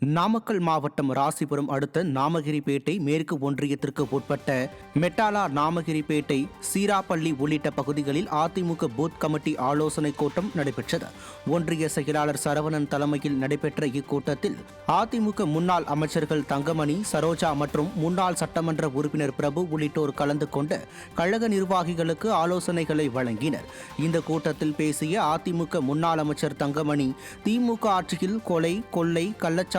நாமக்கல் மாவட்டம் ராசிபுரம் அடுத்த நாமகிரிப்பேட்டை மேற்கு ஒன்றியத்திற்கு உட்பட்ட மெட்டாலா நாமகிரிப்பேட்டை சீராப்பள்ளி உள்ளிட்ட பகுதிகளில் அதிமுக பூத் கமிட்டி ஆலோசனைக் கூட்டம் நடைபெற்றது. ஒன்றிய செயலாளர் சரவணன் தலைமையில் நடைபெற்ற இக்கூட்டத்தில் அதிமுக முன்னாள் அமைச்சர்கள் தங்கமணி சரோஜா மற்றும் முன்னாள் சட்டமன்ற உறுப்பினர் பிரபு உள்ளிட்டோர் கலந்து கொண்டு கழக நிர்வாகிகளுக்கு ஆலோசனைகளை வழங்கினர். இந்த கூட்டத்தில் பேசிய அதிமுக முன்னாள் அமைச்சர் தங்கமணி திமுக ஆட்சியில் கொலை கொள்ளை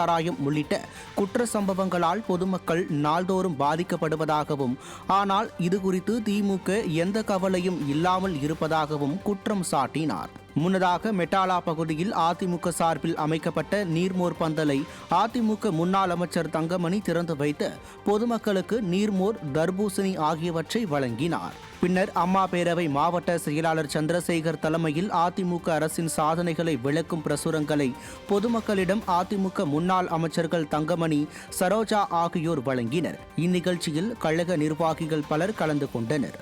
சாராயம் உள்ளிட்ட குற்ற சம்பவங்களால் பொதுமக்கள் நாள்தோறும் பாதிக்கப்படுவதாகவும் ஆனால் இது குறித்து திமுக எந்த கவலையும் இல்லாமல் இருப்பதாகவும் குற்றம் சாட்டினார். முன்னதாக மெட்டாலா பகுதியில் அதிமுக சார்பில் அமைக்கப்பட்ட நீர்மோர் பந்தலை அதிமுக முன்னாள் அமைச்சர் தங்கமணி திறந்து வைத்து பொதுமக்களுக்கு நீர்மோர் தர்பூசணி ஆகியவற்றை வழங்கினார். பின்னர் அம்மா பேரவை மாவட்ட செயலாளர் சந்திரசேகர் தலைமையில் அதிமுக அரசின் சாதனைகளை விளக்கும் பிரசுரங்களை பொதுமக்களிடம் அதிமுக முன்னாள் அமைச்சர்கள் தங்கமணி சரோஜா ஆகியோர் வழங்கினர். இந்நிகழ்ச்சியில் கழக நிர்வாகிகள் பலர் கலந்து கொண்டனர்.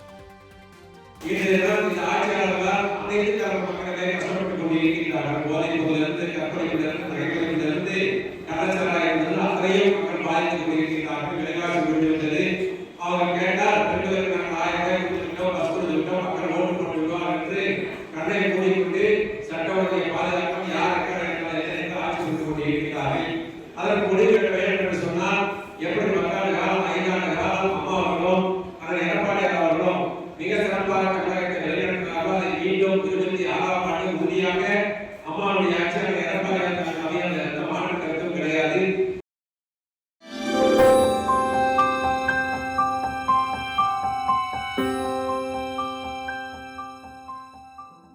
இன்றைய கொண்டிருக்கிறார்கள் மக்களுடைய பாதுகாப்பும் யார் இருக்க வேண்டும் என்பதை வேண்டும் என்று எப்படி மக்கள் காலம் ஐந்தாண்டு காலம் அம்மா அவர்களும் அதன் எடப்பாடியார் அவர்களும் மிக சிறப்பாக